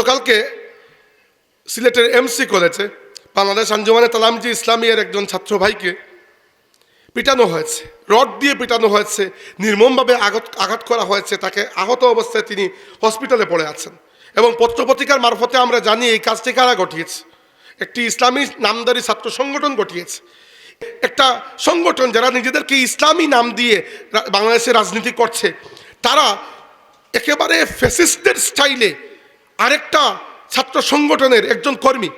গতকালকে সিলেটের এমসি কলেজে বাংলাদেশ আঞ্জুমানে তালামজি ইসলামিয়ার একজন ছাত্র ভাইকে পিটানো হয়েছে। রড দিয়ে পিটানো হয়েছে, নির্মমভাবে আঘাত আঘাত করা হয়েছে, তাকে আহত অবস্থায় তিনি হসপিটালে পড়ে আছেন। এবং পত্রপত্রিকার মারফতে আমরা জানি এই কাজটি কারা ঘটিয়েছে। একটি ইসলামী নামদারি ছাত্র সংগঠন ঘটিয়েছে। একটা সংগঠন যারা নিজেদেরকে ইসলামী নাম দিয়ে বাংলাদেশে রাজনীতি করছে, তারা একেবারে ফ্যাসিস্টের স্টাইলে আরেকটা ছাত্র সংগঠনের একজন কর্মী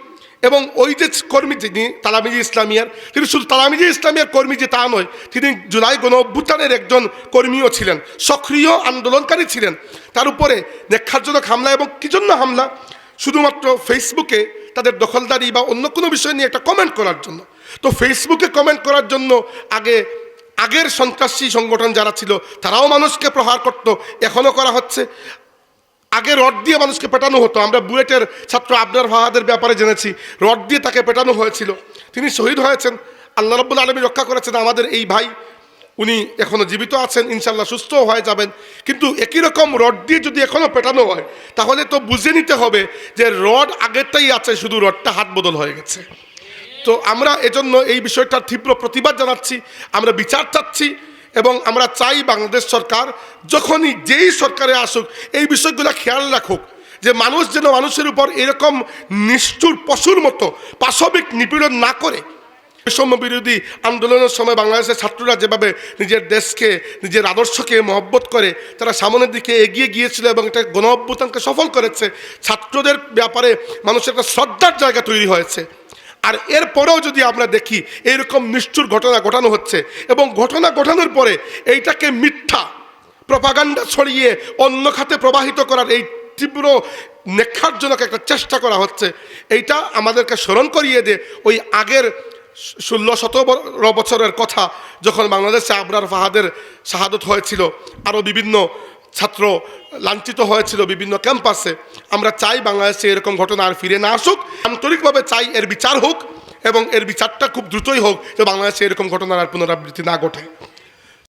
এবং ওই যে কর্মী যিনি তালামিজি ইসলামিয়ার তিনি শুধু তালামিজি ইসলামিয়ার কর্মী যে তা নয়, তিনি জুলাই গণ একজন কর্মীও ছিলেন, সক্রিয় আন্দোলনকারী ছিলেন। তার উপরে নেক্ষারজনক হামলা এবং কী জন্য হামলা? শুধুমাত্র ফেসবুকে তাদের দখলদারি বা অন্য কোনো বিষয় নিয়ে একটা কমেন্ট করার জন্য। তো ফেসবুকে কমেন্ট করার জন্য আগে, আগের সন্ত্রাসী সংগঠন যারা ছিল, তারাও মানুষকে প্রহার করত, এখনও করা হচ্ছে। আগে রড দিয়ে মানুষকে পেটানো হতো। আমরা বুয়েটের ছাত্র আবদার ফাহাদের ব্যাপারে জেনেছি। রড দিয়ে তাকে পেটানো হয়েছিল। তিনি শহীদ হয়েছেন। আল্লাহ রব্বুল আলমী রক্ষা করেছেন আমাদের এই ভাই। উনি এখনও জীবিত আছেন ইনশাল্লাহ সুস্থও হয়ে যাবেন। কিন্তু একই রকম রড দিয়ে যদি এখনও পেটানো হয়, তাহলে তো বুঝে নিতে হবে যে রড আগেরটাই আছে, শুধু রডটা হাত বদল হয়ে গেছে। তো আমরা এজন্য এই বিষয়টার তীব্র প্রতিবাদ জানাচ্ছি। আমরা বিচার চাচ্ছি। এবং আমরা চাই বাংলাদেশ সরকার যখনই যেই সরকারে আসুক, এই বিষয়গুলো খেয়াল রাখুক যে মানুষ যেন মানুষের উপর এরকম নিষ্ঠুর পশুর মতো পাশবিক নিপীড়ন না করে। বৈষম্য বিরোধী আন্দোলনের সময় বাংলাদেশের ছাত্ররা যেভাবে নিজের দেশকে, নিজের আদর্শকে মহব্বত করে, তারা সামনের দিকে এগিয়ে গিয়েছিল এবং এটা গণ সফল করেছে, ছাত্রদের ব্যাপারে মানুষের একটা শ্রদ্ধার জায়গা তৈরি হয়েছে। আর এরপরেও যদি আমরা দেখি, এরকম নিষ্ঠুর ঘটনা ঘটানো হচ্ছে এবং ঘটনা ঘটানোর পরে এইটাকে মিথ্যা প্রপাগান্ডা ছড়িয়ে অন্য খাতে প্রবাহিত করার এই তীব্র নেক্ষারজনক একটা চেষ্টা করা হচ্ছে, এইটা আমাদেরকে স্মরণ করিয়ে দে ওই আগের ষোলো সতেরো বছরের কথা যখন বাংলাদেশে আবরার ফাহাদের শাহাদত হয়েছিল, আরও বিভিন্ন ছাত্র লাঞ্ছিত হয়েছিল বিভিন্ন ক্যাম্পাসে। আমরা চাই বাংলাদেশে এরকম ঘটনা আর ফিরে না আসুক। আন্তরিকভাবে চাই এর বিচার হোক এবং এর বিচারটা খুব দ্রুতই হোক যে বাংলাদেশে এরকম ঘটনার আর পুনরাবৃত্তি না ঘটে।